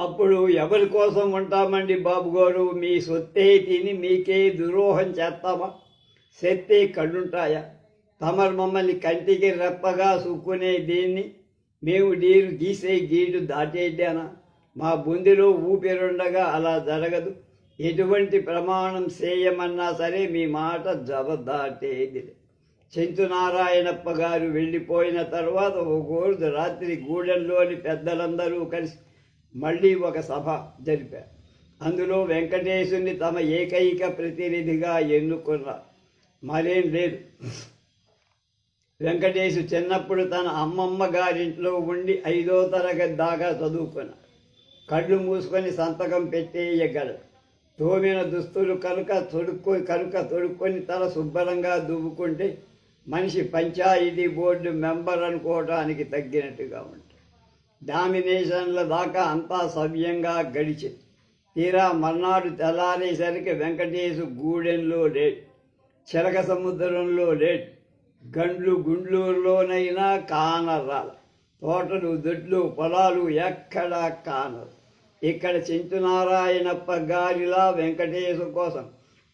అప్పుడు ఎవరి కోసం ఉంటామండి బాబు గారు? మీ సొత్తే తిని మీకే దురోహం చేస్తామా? శక్తి కళ్ళుంటాయా? తమరు మమ్మల్ని కంటికి రెప్పగా సుక్కునే దీన్ని మేము నీరు గీసే గీడు దాటేద్దానా? మా బుందిలో ఊపిరుండగా అలా జరగదు. ఎటువంటి ప్రమాణం చేయమన్నా సరే మీ మాట జబదాటేది చెంచునారాయణప్ప గారు వెళ్ళిపోయిన తర్వాత ఓ గోరుదు రాత్రి గూడెంలోని పెద్దలందరూ కలిసి మళ్ళీ ఒక సభ జరిపారు. అందులో వెంకటేశుని తమ ఏకైక ప్రతినిధిగా ఎన్నుకున్న మరేం లేదు. వెంకటేశు చిన్నప్పుడు తన అమ్మమ్మ గారింట్లో ఉండి ఐదో తరగతి దాకా చదువుకున్నాడు. కళ్ళు మూసుకొని సంతకం పెట్టేయగలడు తోమిన దుస్తులు కనుక తొడుక్కు కనుక తొడుక్కొని తల శుభ్రంగా దువ్వుకుంటే మనిషి పంచాయతీ బోర్డు మెంబర్ అనుకోవటానికి తగ్గినట్టుగా ఉంటుంది డామినేషన్ల దాకా అంతా సవ్యంగా గడిచింది తీరా మర్నాడు తెల్లారేసరికి వెంకటేశు గూడెంలో లేట్ చిలక సముద్రంలో లేట్ గండ్లు గుండ్లూరులోనైనా కానరాల తోటలు దొడ్లు పొలాలు ఎక్కడా కానరు. ఇక్కడ చెంచునారాయణప్ప గారిలా వెంకటేశు కోసం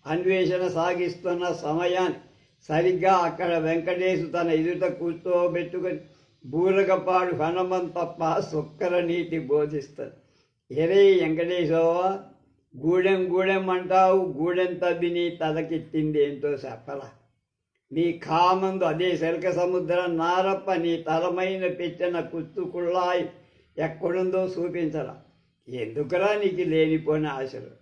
అన్వేషణ సాగిస్తున్న సమయాన్ని సరిగ్గా అక్కడ వెంకటేశు తన ఎదుట కూర్చోబెట్టుకొని బూరగపాడు హనుమంతప్ప సుక్కర నీతి బోధిస్తారు. ఎరే వెంకటేశవా గూడెం గూడెం అంటావు గూడెం తవ్వి నీ తలకెత్తింది ఏంటో చెప్పరా. నీ కామందు అదే శల్క సముద్రం నారప్ప నీ తలమైన పెట్టిన కుత్తుకుళ్ళాయి ఎక్కడుందో చూపించరా. ఎందుకురా నీకు లేనిపోయిన ఆశలు?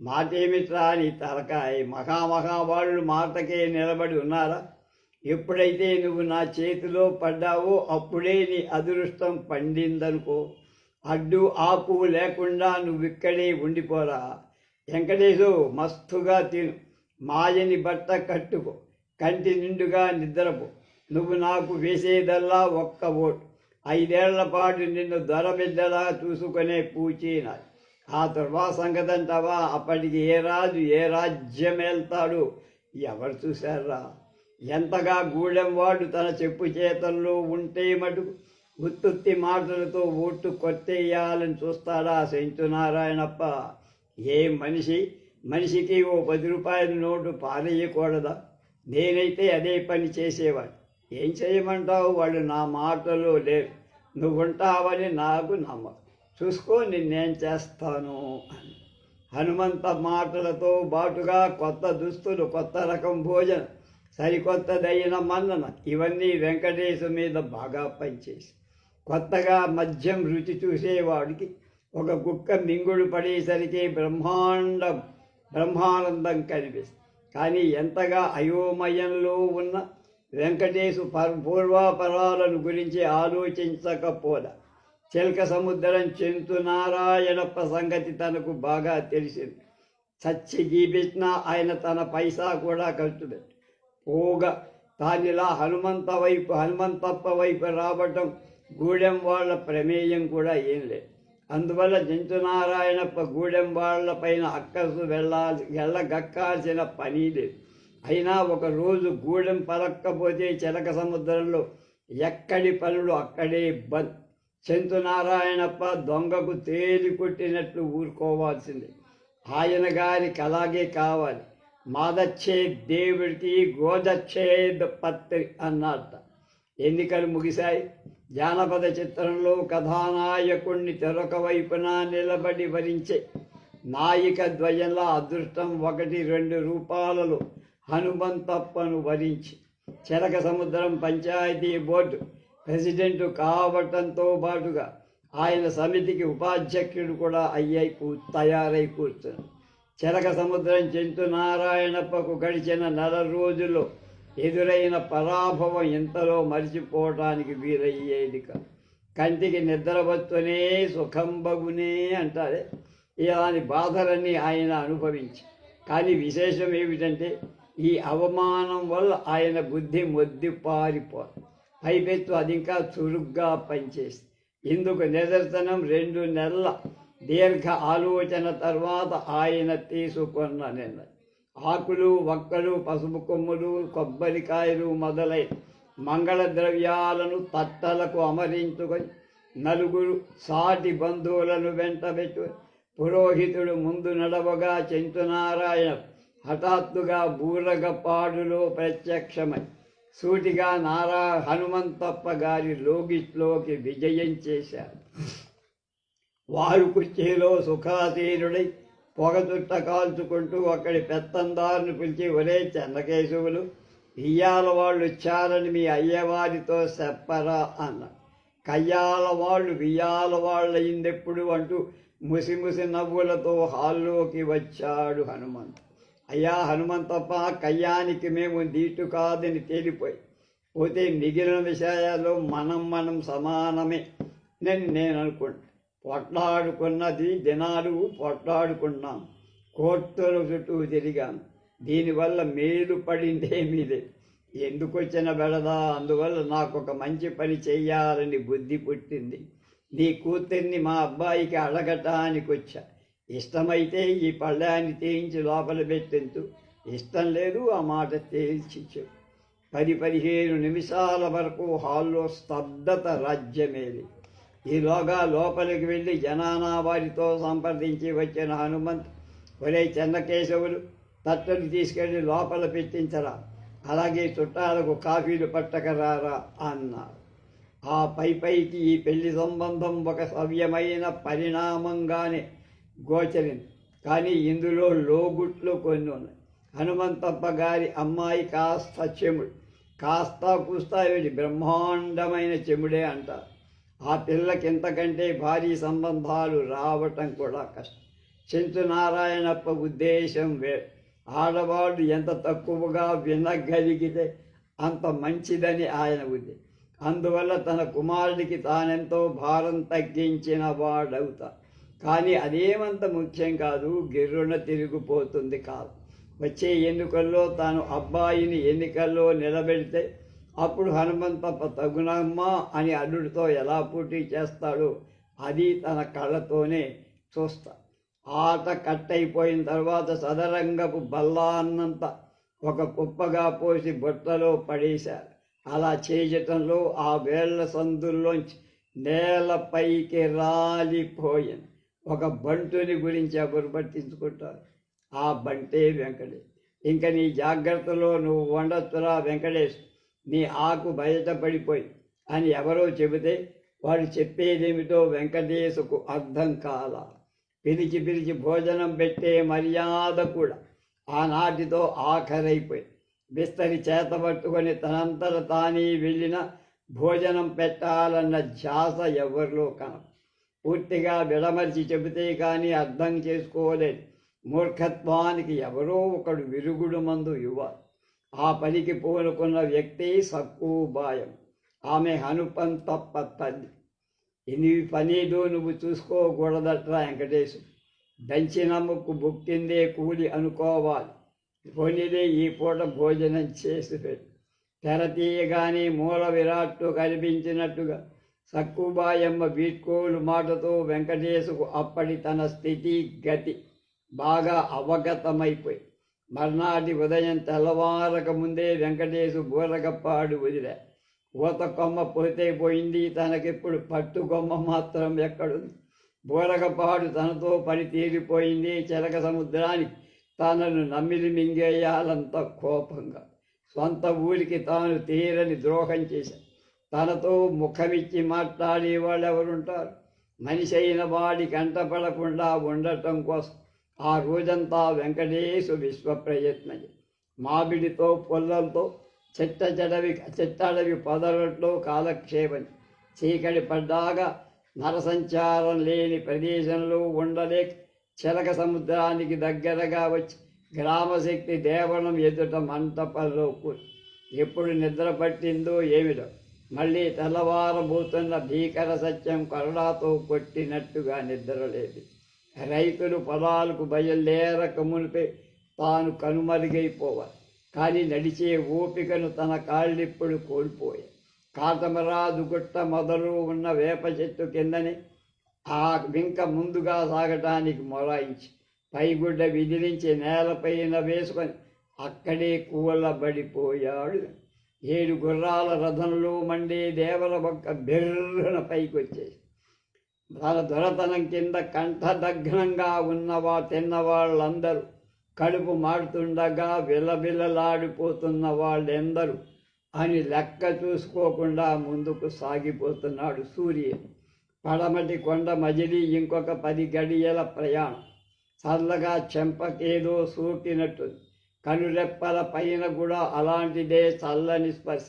మాటేమిట్రా నీ తలకాయ? మహామహావాళ్ళు మాటకే నిలబడి ఉన్నారా? ఎప్పుడైతే నువ్వు నా చేతిలో పడ్డావో అప్పుడే నీ అదృష్టం పండిందనుకో. అడ్డు ఆకు లేకుండా నువ్వు ఇక్కడే ఉండిపోరా. వెంకటేశు మస్తుగా తిను. మాయని బట్ట కట్టుకో. కంటి నిండుగా నిద్రపో. నువ్వు నాకు వేసేదల్లా ఒక్క ఓటు. ఐదేళ్ళ పాటు నిన్ను దొరబిడ్డలా చూసుకునే పూచీనాడు ఆ దుర్వా సంగతంటావా అప్పటికి ఏ రాజు ఏ రాజ్యం వెళ్తాడు ఎవరు చూశారా ఎంతగా గూడెం వాడు తన చెప్పు చేతల్లో ఉంటే మటుకు ఉత్తుత్తి మాటలతో ఓట్టు కొట్టేయాలని చూస్తాడా సెంచునారాయణప్ప ఏ మనిషి? మనిషికి ఓ పది రూపాయల నోటు పారేయకూడదా? నేనైతే అదే పని చేసేవాడు ఏం చేయమంటావు? వాళ్ళు నా మాటలో లేరు. నువ్వు ఉంటావని నాకు నమ్మకం. చూసుకో నిన్నేం చేస్తాను అని. హనుమంత మాటలతో బాటుగా కొత్త దుస్తులు కొత్త రకం భోజనం సరికొత్తదైన మన్నన ఇవన్నీ వెంకటేశు మీద బాగా పనిచేసి కొత్తగా మద్యం రుచి చూసేవాడికి ఒక కుక్క మింగుడు పడేసరికి బ్రహ్మాండం బ్రహ్మానందం కనిపిస్తుంది. కానీ ఎంతగా అయోమయంలో ఉన్న వెంకటేశు పర్ పూర్వాపరాలను గురించి ఆలోచించకపోదా? చిలక సముద్రం చెంతు నారాయణప్ప సంగతి తనకు బాగా తెలిసింది. చచ్చి గీపించినా ఆయన తన పైసా కూడా ఖర్చు పెట్టి పోగా తానిలా హనుమంత వైపు హనుమంతప్ప వైపు రావటం గూడెం వాళ్ళ ప్రమేయం కూడా ఏం లేదు. అందువల్ల జంతునారాయణప్ప గూడెం వాళ్ళ పైన అక్కసు వెళ్ళాలి వెళ్ళగక్కాల్సిన పని లేదు. అయినా ఒకరోజు గూడెం పలక్కపోతే చిలక సముద్రంలో ఎక్కడి పనులు అక్కడే బంద్. చెంతునారాయణప్ప దొంగకు తేలి కొట్టినట్లు ఊరుకోవాల్సింది. ఆయన గారికి అలాగే కావాలి. మాదచ్చేద్ దేవుడికి గోదచ్చేద్ పత్రి అన్నట్ట ఎన్నికలు ముగిశాయి. జానపద చిత్రంలో కథానాయకుణ్ణి తెరొక వైపున నిలబడి వరించే నాయిక ద్వయంలో అదృష్టం ఒకటి రెండు రూపాలలో హనుమంతప్పను వరించి చెరక సముద్రం పంచాయతీ బోర్డు ప్రెసిడెంట్ కావటంతో పాటుగా ఆయన సమితికి ఉపాధ్యక్షుడు కూడా అయ్యాయి తయారై కూర్చున్నాడు. చెరక సముద్రం చెంతు నారాయణప్పకు గడిచిన నెల రోజుల్లో ఎదురైన పరాభవం ఎంతలో మరిచిపోవటానికి వీరయ్యేది కంటికి నిద్రవచ్చునే సుఖం బగునే అంటారే. ఇలాంటి బాధలన్నీ ఆయన అనుభవించి. కానీ విశేషం ఏమిటంటే ఈ అవమానం వల్ల ఆయన బుద్ధి మొద్ది పారిపో పైపెత్తు అది ఇంకా చురుగ్గా పనిచేసి. ఇందుకు నిదర్శనం రెండు నెలల దీర్ఘ ఆలోచన తర్వాత ఆయన తీసుకున్న నిర్ణయం. ఆకులు వక్కలు పసుపు కొమ్ములు కొబ్బరికాయలు మొదలై మంగళ ద్రవ్యాలను తట్టలకు అమరించుకొని నలుగురు సాటి బంధువులను వెంటబెట్టు పురోహితుడు ముందు నడవగా చెంచునారాయణ హఠాత్తుగా బూరగపాడులో ప్రత్యక్షమై సూటిగా నారా హనుమంతప్ప గారి లోగిట్లోకి విజయం చేశారు వారు కుర్చీలో సుఖాసీనుడై పొగ చుట్ట కాల్చుకుంటూ అక్కడి పెత్తందారుని పిలిచి ఒరే చెన్నకేశవులు ఇయ్యాల వాళ్ళు వచ్చారని మీ అయ్యవారితో చెప్పరా అన్న. కయ్యాల వాళ్ళు వియ్యాల వాళ్ళు అయిందెప్పుడు అంటూ ముసిముసి నవ్వులతో హాల్లోకి వచ్చాడు హనుమంత్. అయ్యా హనుమంతప్ప కయ్యానికి మేము దీటు కాదని తేలిపోయి పోతే మిగిలిన విషయాల్లో మనం మనం సమానమే నేను నేను అనుకుంటా. పొట్లాడుకున్నది దినాలు పొట్లాడుకున్నాం కోర్టుల చుట్టూ తిరిగాను దీనివల్ల మేలు పడిందేమీ లేదు ఎందుకు వచ్చిన బెడదా? అందువల్ల నాకు ఒక మంచి పని చెయ్యాలని బుద్ధి పుట్టింది. నీ కూతుర్ని మా అబ్బాయికి అడగటానికి వచ్చా ఇష్టమైతే ఈ పళ్ళాన్ని తేయించి లోపల పెట్టెంతు. ఇష్టం లేదు ఆ మాట తేల్చి పది పదిహేను నిమిషాల వరకు హాల్లో స్తబ్దత రాజ్యమేది ఈలోగా లోపలికి వెళ్ళి జనానా వారితో సంప్రదించి వచ్చిన హనుమంత్ ఒరే చెన్నకేశవులు తట్టలు తీసుకెళ్ళి లోపల పెట్టించరా అలాగే చుట్టాలకు కాఫీలు పట్టకరారా అన్నారు. ఆ పై పైకి ఈ పెళ్ళి సంబంధం ఒక సవ్యమైన పరిణామంగానే గోచరింది. కానీ ఇందులో లోగుట్లు కొన్ని ఉన్నాయి. హనుమంతప్ప గారి అమ్మాయి కాస్త చెముడు. కాస్త కూస్తా వీడి బ్రహ్మాండమైన చెముడే అంటారు. ఆ పిల్లకి ఇంతకంటే భారీ సంబంధాలు రావటం కూడా కష్టం. చెంచు నారాయణప్ప ఉద్దేశం వే ఆడవాళ్ళు ఎంత తక్కువగా వినగలిగితే అంత మంచిదని ఆయన ఉద్దేశం అందువల్ల తన కుమారుడికి తానెంతో భారం తగ్గించిన వాడవుతా. కానీ అదేమంత ముఖ్యం కాదు గిర్రున తిరిగిపోతుంది కాదు వచ్చే ఎన్నికల్లో తాను అబ్బాయిని ఎన్నికల్లో నిలబెడితే అప్పుడు హనుమంతప్ప తగునమ్మా అని అల్లుడితో ఎలా పోటీ చేస్తాడో అది తన కళ్ళతోనే చూస్తా. ఆట కట్టయిపోయిన తర్వాత సదరంగపు బల్లాన్నంత ఒక కుప్పగా పోసి బుట్టలో పడేశారు అలా చేయటంలో ఆ వేళ్ళ సందుల్లోంచి నేలపైకి రాలిపోయింది ఒక బంటుని గురించి ఎవరు పట్టించుకుంటారు? ఆ బంటే వెంకటేష్. ఇంక నీ జాగ్రత్తలో నువ్వు వండొచ్చురా వెంకటేష్. నీ ఆకు బయటపడిపోయి అని ఎవరో చెబితే వాడు చెప్పేదేమిటో వెంకటేశుకు అర్థం కాల. పిలిచి పిలిచి భోజనం పెట్టే మర్యాద కూడా ఆనాటితో ఆఖరైపోయి బిస్తరి చేత పట్టుకొని తనంతట తానే వెళ్ళిన భోజనం పెట్టాలన్న ధ్యాస ఎవరిలో కన పూర్తిగా విడమర్చి చెబితే కానీ అర్థం చేసుకోలేదు. మూర్ఖత్వానికి ఎవరో ఒకడు విరుగుడు మందు ఇవ్వాలి. ఆ పనికి పూనుకున్న వ్యక్తి సక్కుబాయం. ఆమె హనుపం తప్ప తల్లి. ఇన్ని పనిలో నువ్వు చూసుకోకూడదట్రా వెంకటేశు. దంచినమ్మకు బుక్కిందే కూలి అనుకోవాలి. పోనిదే ఈ పూట భోజనం చేసి తెరతీయగానే మూల విరాట్టు కనిపించినట్టుగా సక్కుబాయమ్మ వీడ్కోలు మాటతో వెంకటేశుకు అప్పటి తన స్థితి గతి బాగా అవగతమైపోయి మర్నాటి ఉదయం తెల్లవారక ముందే వెంకటేశు బూరగప్పాడు వదిలే. ఊత కొమ్మ పోతే పోయింది తనకిప్పుడు పట్టు కొమ్మ మాత్రం ఎక్కడుంది? బూరగపాడు తనతో పని తీరిపోయింది చిలక సముద్రానికి. తనను నమ్మిలి మింగేయాలంత కోపంగా. సొంత ఊరికి తాను తీరని ద్రోహం చేశాను తనతో ముఖమిచ్చి మాట్లాడే వాళ్ళు ఎవరుంటారు మనిషి అయిన వాడి కంటపడకుండా ఉండటం కోసం ఆ రోజంతా వెంకటేశు విశ్వప్రయత్నం మామిడితో పొల్లంతో చెట్ట చెడవి చెట్టడవి పొదలట్లో కాలక్షేపం చీకటి పడ్డాగా నరసంచారం లేని ప్రదేశంలో ఉండలేక చిలక సముద్రానికి దగ్గరగా వచ్చి గ్రామశక్తి దేవనం ఎదుట మంటపంలో కూర్చు ఎప్పుడు నిద్ర పట్టిందో ఏమిటో మళ్ళీ తెల్లవారబోతున్న భీకర సత్యం కరుణాతో కొట్టినట్టుగా నిద్రలేదు రైతులు పొలాలకు బయలుదేరక మునిపే తాను కనుమరుగైపోవాలి. కానీ నడిచే ఓపికను తన కాళ్ళిప్పుడు కోల్పోయాయి కాటమరాజు గుట్ట మొదలు ఉన్న వేప చెట్టు కిందని ఆ వింక ముందుగా సాగటానికి మొరాయించి పైగుడ్డ విదిలించి నేలపైన వేసుకొని అక్కడే కూలబడిపోయాడు. ఏడు గుర్రాల రథంలో మండే దేవల ఒక్క బెర్రున పైకి వచ్చేసి దొరతనం కింద కంఠదగ్నంగా ఉన్నవా తిన్నవాళ్ళందరూ కడుపు మాడుతుండగా విలవిలలాడిపోతున్న వాళ్ళెందరూ అని లెక్క చూసుకోకుండా ముందుకు సాగిపోతున్నాడు సూర్యుడు. పడమటి కొండ మజిలి ఇంకొక పది గడియల ప్రయాణం. చల్లగా చెంపకేదో సోకినట్టు కనురెప్పల పైన కూడా అలాంటిదే చల్లని స్పర్శ.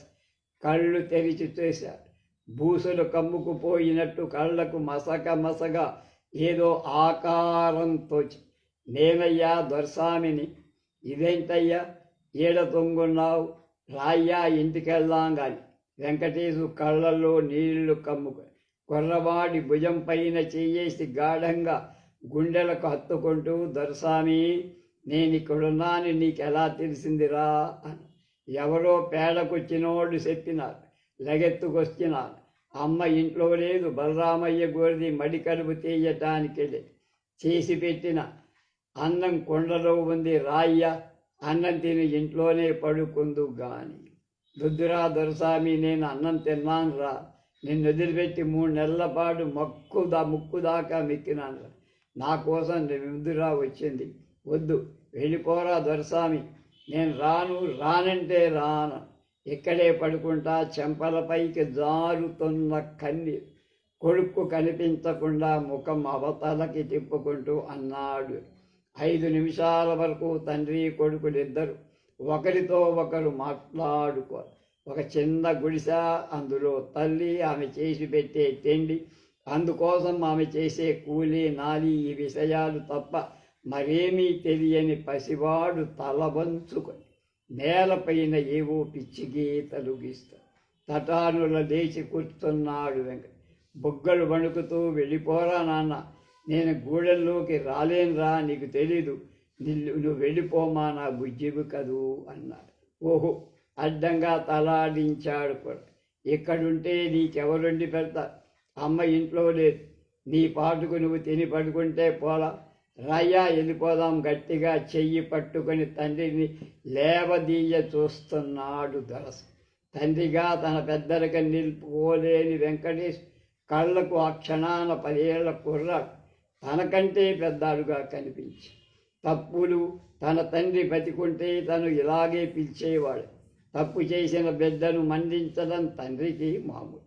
కళ్ళు తెరిచి చేశారు. బూసులు కమ్ముకుపోయినట్టు కళ్ళకు మసక మసగా ఏదో ఆకారం తోచి నేనయ్యా దొరసామిని ఇదేంటయ్యా? ఈడ తొంగున్నావు? రాయ్యా ఇంటికెళ్దాం గాని. వెంకటేశు కళ్ళల్లో నీళ్ళు కమ్ముకు కుర్రవాడి భుజం పైన చెయ్యేసి గాఢంగా గుండెలకు హత్తుకుంటూ దొరసామి నేను ఇక్కడున్నాను నీకెలా తెలిసిందిరా అని. ఎవరో పేడకొచ్చినోళ్ళు చెప్పినారు. లగెత్తుకొచ్చిన అమ్మ ఇంట్లో లేదు బలరామయ్య గోరిది మడి కడుపు తీయటానికి చేసి పెట్టిన. అన్నం కొండలో ఉంది రాయ్య అన్నం తిని ఇంట్లోనే పడుకుందు గాని. దుద్దురా దొరసామి నేను అన్నం తిన్నాను రా. నిన్ను వదిలిపెట్టి మూడు నెలల పాటు మక్కు దా ముక్కు దాకా మెక్కినాను రా. నా కోసం రుద్దురా వచ్చింది. వద్దు వెళ్ళిపోరా దొరసామి. నేను రాను రానంటే రాను. ఇక్కడే పడుకుంటా చెంపలపైకి జారుతున్న కన్ని కొడుకు కనిపించకుండా ముఖం అవతలకి తిప్పుకుంటూ అన్నాడు. ఐదు నిమిషాల వరకు తండ్రి కొడుకులిద్దరు ఒకరితో ఒకరు మాట్లాడుకో ఒక చిన్న గుడిస అందులో తల్లి ఆమె చేసి పెట్టే తిండి అందుకోసం ఆమె చేసే కూలి నాలి ఈ విషయాలు తప్ప మరేమీ తెలియని పసివాడు తలవంచుకొని నేలపైన ఏవో పిచ్చి గీతలు గీస్తా. తటానుల లేచి కూర్చున్నాడు వెంకట. బుగ్గలు వణుకుతూ వెళ్ళిపోరా నాన్న. నేను గూడెల్లోకి రాలేనురా నీకు తెలీదు. నిల్లు నువ్వు వెళ్ళిపోమా నా బుజ్జివి కదూ అన్నాడు. ఓహో అడ్డంగా తలాడించాడు కూడా ఇక్కడుంటే నీకెవరుండి పెడతా అమ్మ ఇంట్లో లేదు. నీ పాటుకు నువ్వు తిని పడుకుంటే పోలా. రయ్యా వెళ్ళిపోదాం గట్టిగా చెయ్యి పట్టుకొని తండ్రిని లేవదీయ చూస్తున్నాడు దరస తండ్రిగా తన పెద్దరిక నిలుపుకోలేని వెంకటేష్ కళ్ళకు ఆ క్షణాన పదేళ్ళ కుర్ర తనకంటే పెద్దాడుగా కనిపించి. తప్పులు తన తండ్రి బతికుంటే తను ఇలాగే పిలిచేవాడు. తప్పు చేసిన బిడ్డను మందించడం తండ్రికి మామూలు.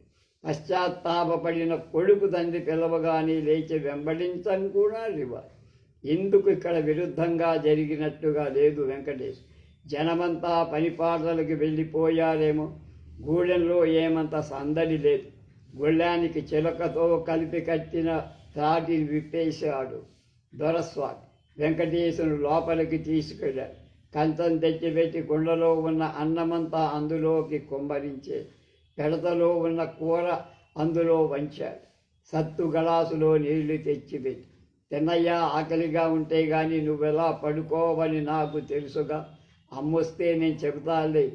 పశ్చాత్తాపడిన కొడుకు తండ్రి పిలవగానే లేచి వెంబడించడం కూడా రివాజ్ ఎందుకు ఇక్కడ విరుద్ధంగా జరిగినట్టుగా లేదు వెంకటేష్? జనమంతా పనిపాటలకు వెళ్ళిపోయారేమో. గూడెంలో ఏమంత సందడి లేదు. గుళ్ళానికి చిలకతో కలిపి కట్టిన తాటిని విప్పేశాడు దొరస్వామి. వెంకటేశును లోపలికి తీసుకెళ్ళాడు. కంచం తెచ్చిపెట్టి గుండెలో ఉన్న అన్నమంతా అందులోకి కుమ్మరించే పెడతలో ఉన్న కూర అందులో వంచాడు. సత్తు గలాసులో నీళ్ళు తెచ్చిపెట్టి తిన్నయ్య ఆకలిగా ఉంటే కానీ నువ్వెలా పడుకోవని నాకు తెలుసుగా. అమ్మొస్తే నేను చెబుతాలే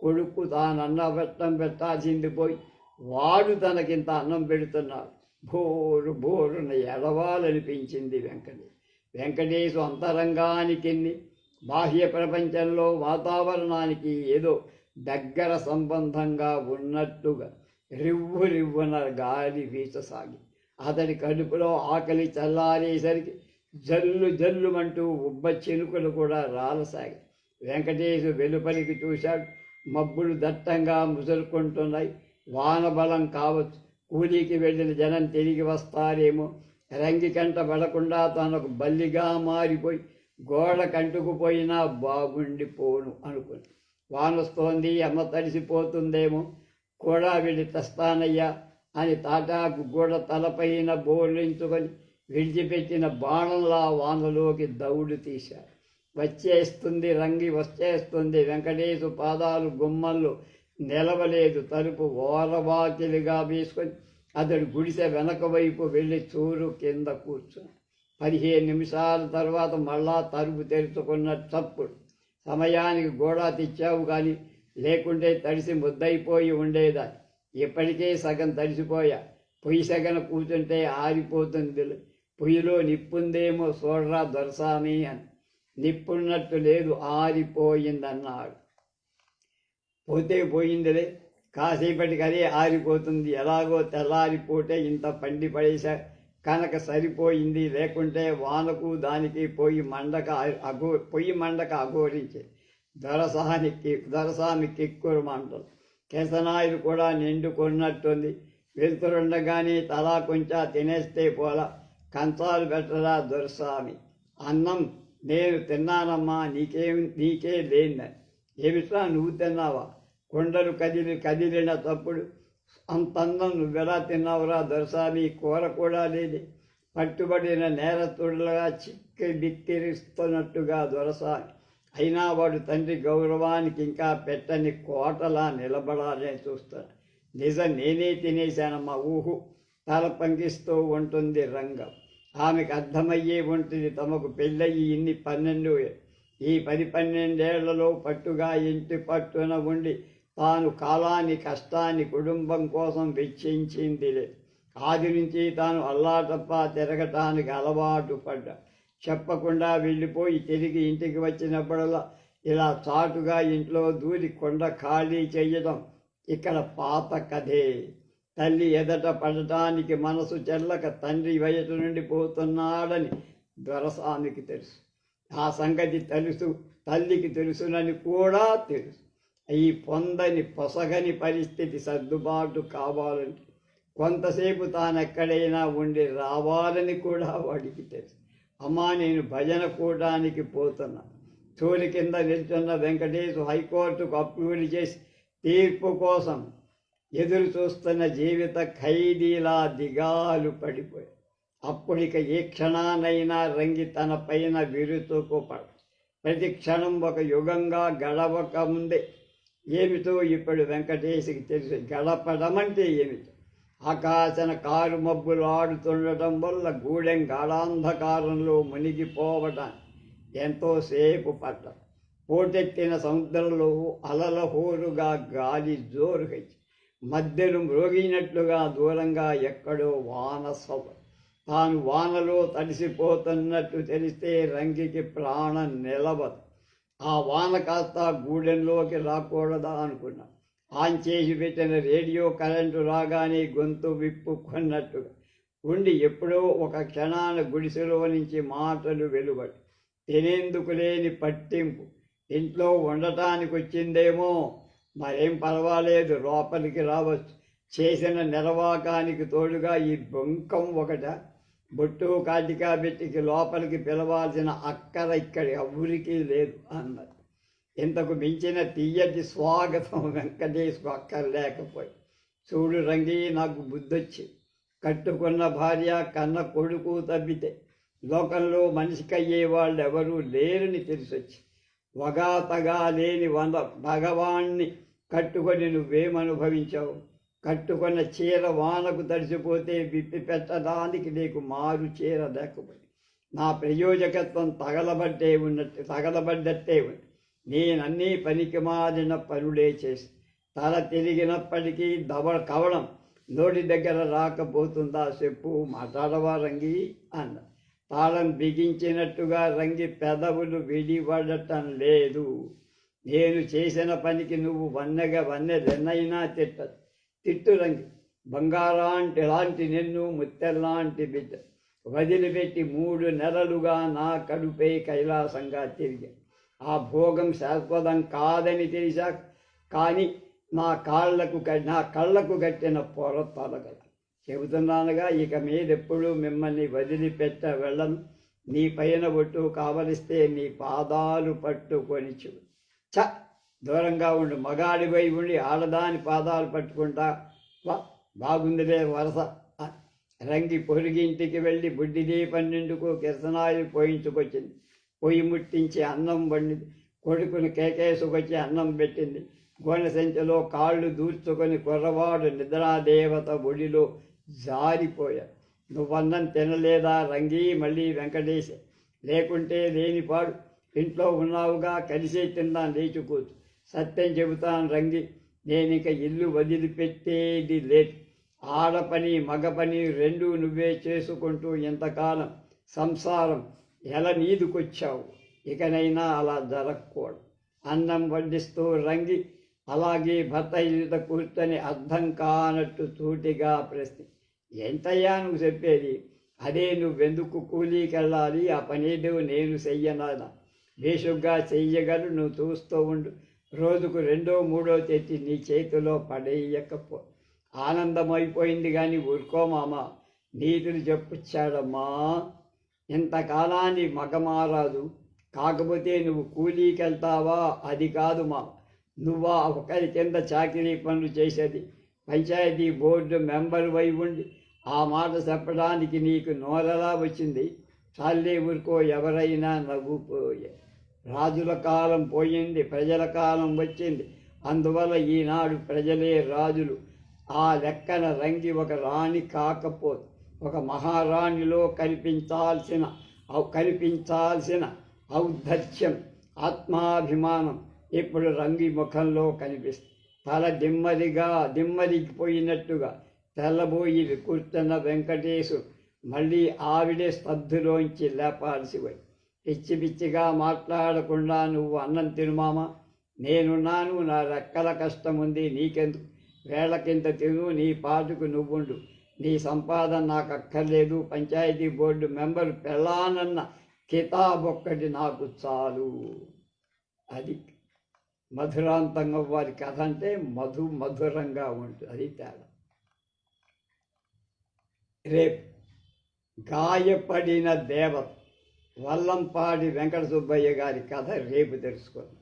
కొడుకు తాను అన్నం పెట్టం పెట్టాల్సింది పోయి వాడు తనకింత అన్నం పెడుతున్నాడు. బోరు బోరున ఎడవాలనిపించింది వెంకటేష్. వెంకటేశు అంతరంగానికెన్ని బాహ్య ప్రపంచంలో వాతావరణానికి ఏదో దగ్గర సంబంధంగా ఉన్నట్టుగా రివ్వు రివ్వున గాలి వీచసాగింది. అతని కడుపులో ఆకలి చల్లారేసరికి జల్లు జల్లుమంటూ ఉబ్బ చెనుకులు కూడా రాలసాగి వెంకటేశు వెలుపలికి చూశాడు. మబ్బులు దట్టంగా ముసురుకుంటున్నాయి. వాన బలం కావచ్చు. కూలీకి వెళ్ళిన జనం తిరిగి వస్తారేమో. రంగి కంట పడకుండా తనకు బల్లిగా మారిపోయి గోడ కంటుకుపోయినా బాగుండిపోను అనుకుని. వానొస్తోంది అమ్మ తడిసిపోతుందేమో. కూడా వెళ్ళి తెస్తానయ్యా. అని తాటాకు గోడ తలపైన బోర్లించుకొని విడిచిపెట్టిన బాణంలా వానలోకి దౌడు తీశారు. వచ్చేస్తుంది రంగి వచ్చేస్తుంది వెంకటేశు పాదాలు గుమ్మల్లో నిలవలేదు తలుపు ఓరవాకిలుగా వేసుకొని అతడు గుడిసె వెనక వైపు వెళ్ళి చూరు కింద కూర్చుని పదిహేను నిమిషాల తర్వాత మళ్ళా తలుపు తెరుచుకున్న తప్పుడు సమయానికి గోడా తెచ్చావు కానీ లేకుంటే తడిసి ముద్దయిపోయి ఉండేదాన్ని. ఇప్పటికే సగం తడిసిపోయా. పొయ్యి సగన కూర్చుంటే ఆరిపోతుంది. పొయ్యిలో నిప్పుందేమో చూడరా దొరసామి అని. నిప్పున్నట్టు లేదు ఆరిపోయిందన్నాడు. పోతే పోయిందిలే. కాసేపటికి అదే ఆరిపోతుంది. ఎలాగో తెల్లారిపోతే ఇంత పండి పడేసా కనుక సరిపోయింది. లేకుంటే వానకు దానికి పొయ్యి మండక అగో పొయ్యి మండక అఘోరించే. దొరసానికి దొరసామి ఎక్కువ మంటలు. కేసనాయుడు కూడా నిండుకున్నట్టుంది వెళ్తురుండగానే తలా కొంచెం తినేస్తే పోలా. కంచాలు పెట్టరా దొరసామి అన్నం నేను తిన్నానమ్మా నీకేం నీకే లేని ఏమిట్రా నువ్వు తిన్నావా? కొండలు కదిలి కదిలిన తప్పుడు. అంతన్నం నువ్వెలా తిన్నావురా దొరసామి కూర కూడా లేదు పట్టుబడిన నేరతుడుగా చిక్కి బిక్కిరిస్తున్నట్టుగా దొరసామి అయినా వాడు తండ్రి గౌరవానికి ఇంకా పెట్టని కోటలా నిలబడాలని చూస్తాడు. నిజం నేనే తినేశానమ్మా ఊహు. తల పంకిస్తూ ఉంటుంది రంగం. ఆమెకు అర్థమయ్యే ఉంటుంది తమకు పెళ్ళయి ఇన్ని పన్నెండు ఈ పది పన్నెండేళ్ళలో పట్టుగా ఇంటి పట్టున ఉండి తాను కాలాన్ని కష్టాన్ని కుటుంబం కోసం వెచ్చించింది లేదు ఆది నుంచి తాను అల్లాటప్ప తిరగటానికి అలవాటు పడ్డా. చెప్పకుండా వెళ్ళిపోయి తిరిగి ఇంటికి వచ్చినప్పుడల్లా ఇలా చాటుగా ఇంట్లో దూరి కొండ ఖాళీ చేయడం ఇక్కడ పాత కథే. తల్లి ఎదట పడటానికి మనసు చెల్లక తండ్రి వయసు నుండి పోతున్నాడని దొరసానికి తెలుసు. ఆ సంగతి తెలుసు తల్లికి తెలుసునని కూడా తెలుసు. ఈ పొందని పొసగని పరిస్థితి సర్దుబాటు కావాలంటే కొంతసేపు తానెక్కడైనా ఉండి రావాలని కూడా వాడికి తెలుసు. అమ్మా నేను భజన కూడానికి పోతున్నా. తోలి కింద నిల్చున్న వెంకటేశ్ హైకోర్టుకు అప్పీల్ చేసి తీర్పు కోసం ఎదురు చూస్తున్న జీవిత ఖైదీలా దిగాలు పడిపోయి అప్పుడిక ఏ క్షణానైనా రంగి తన పైన విరుచుకు ప్రతి క్షణం ఒక యుగంగా గడవక ముందే. ఏమిటో ఇప్పుడు వెంకటేశ్కి తెలుసు. గడపడమంటే ఏమిటో? ఆకాశన కారు మబ్బులు ఆడుతుండటం వల్ల గూడెం గాఢాంధకారంలో మునిగిపోవటం. ఎంతోసేపు పట్ట పోటెత్తిన సముద్రంలో అలల హోరుగా గాలి జోరుకొచ్చి మధ్యను మ్రోగినట్లుగా దూరంగా ఎక్కడో వాన సభ తాను వానలో తడిసిపోతున్నట్టు తెలిస్తే రంగికి ప్రాణం నిలవదు. ఆ వాన కాస్త గూడెంలోకి రాకూడదా అనుకున్నాను ఆన్ చేసి పెట్టిన రేడియో కరెంటు రాగానే గొంతు విప్పుకున్నట్టుగా ఉండి ఎప్పుడో ఒక క్షణాన గుడిసెలో నుంచి మాటలు వెలువడి. తినేందుకు లేని పట్టింపు. ఇంట్లో ఉండటానికి వచ్చిందేమో? మరేం పర్వాలేదు లోపలికి రావచ్చు. చేసిన నిర్వాకానికి తోడుగా ఈ బొంకం ఒకట. బొట్టు కాటికా పెట్టికి లోపలికి పిలవాల్సిన అక్కర ఇక్కడి ఎవరికీ లేదు అన్నది. ఇంతకు మించిన తీయటి స్వాగతం వెంకటేశ్కు అక్కర్లేకపోయి. చూడు రంగి నాకు బుద్ధొచ్చి. కట్టుకున్న భార్య కన్న కొడుకు తబ్బితే లోకంలో మనిషికయ్యే వాళ్ళు ఎవరూ లేరని తెలిసొచ్చి. వగాతగా లేని వంద భగవాణ్ణి కట్టుకొని నువ్వేమనుభవించావు? కట్టుకున్న చీర వానకు తడిసిపోతే విప్పి పెట్టడానికి నీకు మారు చీర లేకపోయి. నా ప్రయోజకత్వం తగలబడ్డే ఉన్నట్టు తగలబడ్డట్టే ఉంది. నేనన్నీ పనికి మారిన పనులే చేసి తల తిరిగినప్పటికీ దవ కవడం నోటి దగ్గర రాకపోతుందా చెప్పు మాట్లాడవా రంగి అన్న. తాళం బిగించినట్టుగా రంగి పెదవులు విడిపడటం లేదు. నేను చేసిన పనికి నువ్వు వన్నెగా వన్నెదెన్నైనా తిట్ట తిట్టు రంగి. బంగారాంటి లాంటి నిన్ను ముత్తెల్లాంటి బిడ్డ. వదిలిపెట్టి మూడు నెలలుగా నా కడుపే కైలాసంగా తిరిగా. ఆ భోగం శాశ్వతం కాదని తెలిసా కానీ నా కాళ్ళకు నా కళ్ళకు కట్టిన పొర తొలగల. చెబుతున్నానుగా ఇక మీదెప్పుడు మిమ్మల్ని వదిలిపెట్ట వెళ్ళను. నీ పైన ఒట్టు కావలిస్తే నీ పాదాలు పట్టుకొని చూడు చ దూరంగా ఉండు. మగాడిపై ఉండి ఆడదాని పాదాలు పట్టుకుంటా వా. బాగుందిలే వరస. రంగి పొరుగింటికి వెళ్ళి బుడ్డి పన్నెండుకు కిరసనాయులు పోయించుకొచ్చింది. పొయ్యి ముట్టించి అన్నం వండింది కొడుకుని కేకేసుకొచ్చి అన్నం పెట్టింది. గోనె సంచిలో కాళ్ళు దూర్చుకొని కుర్రవాడు నిద్రాదేవత ఒడిలో జారిపోయాడు నువ్వన్నం తినలేదా రంగి మళ్ళీ వెంకటేశ? లేకుంటే లేనిపాడు ఇంట్లో ఉన్నావుగా కలిసే తిందాం లేచుకోవచ్చు సత్యం చెబుతాను రంగి నేనిక ఇల్లు వదిలిపెట్టేది లేదు. ఆడపని మగ పని రెండూ నువ్వే చేసుకుంటూ ఎంతకాలం సంసారం ఎలా నీదుకొచ్చావు? ఇకనైనా అలా జరగకూడదు. అన్నం వడ్డిస్తూ రంగి అలాగే భర్త ఎదుట కూర్చొని అర్థం కానట్టు సూటిగా ప్రశ్న. ఎంతయ్యా నువ్వు చెప్పేది? అదే నువ్వెందుకు కూలీకెళ్ళాలి? ఆ పనేదో నేను చెయ్యనా బేషుగ్గా చెయ్యగలు నువ్వు చూస్తూ ఉండు. రోజుకు రెండో మూడో తెచ్చి నీ చేతిలో పడేయకపో. ఆనందమైపోయింది కానీ ఊరుకో మామ. నీతులు చెప్పుచ్చాడమ్మా. ఇంతకాలాన్ని మగమారాదు. కాకపోతే నువ్వు కూలీకి వెళ్తావా అది కాదు మా. నువ్వా ఒకరి కింద చాకరీ పనులు చేసేది. పంచాయతీ బోర్డు మెంబర్ వై ఉండి ఆ మాట చెప్పడానికి నీకు నోరలా వచ్చింది? చాలే ఊరుకో ఎవరైనా నవ్వుపోయే. రాజుల కాలం పోయింది ప్రజల కాలం వచ్చింది. అందువల్ల ఈనాడు ప్రజలే రాజులు. ఆ లెక్కన రంగి ఒక రాణి కాకపోతే ఒక మహారాణిలో కల్పించాల్సిన ఔ- కల్పించాల్సిన ఔద్ధత్యం ఆత్మాభిమానం ఇప్పుడు రంగి ముఖంలో కనిపిస్తుంది తల దిమ్మదిగా దిమ్మదిగిపోయినట్టుగా తెల్లబోయి కూర్చున్న వెంకటేశు మళ్ళీ ఆవిడే స్తబ్దులోంచి లేపాల్సి పోయి పిచ్చి పిచ్చిగా మాట్లాడకుండా నువ్వు అన్నం తినుమామా నేనున్నాను నా రెక్కల కష్టం ఉంది నీకెందుకు వేళకింత తిను నీ పాటుకు నువ్వుండు. నీ సంపాదన నాకు అక్కర్లేదు. పంచాయతీ బోర్డు మెంబర్ పెళ్ళానన్న కితాబ్ ఒక్కటి నాకు చాలు. అది మధురాంతంగా వారి కథ అంటే మధు మధురంగా ఉంటుంది. అది తేడా. రేపు గాయపడిన దేవత వల్లంపాడి వెంకట సుబ్బయ్య గారి కథ రేపు తెలుసుకోండి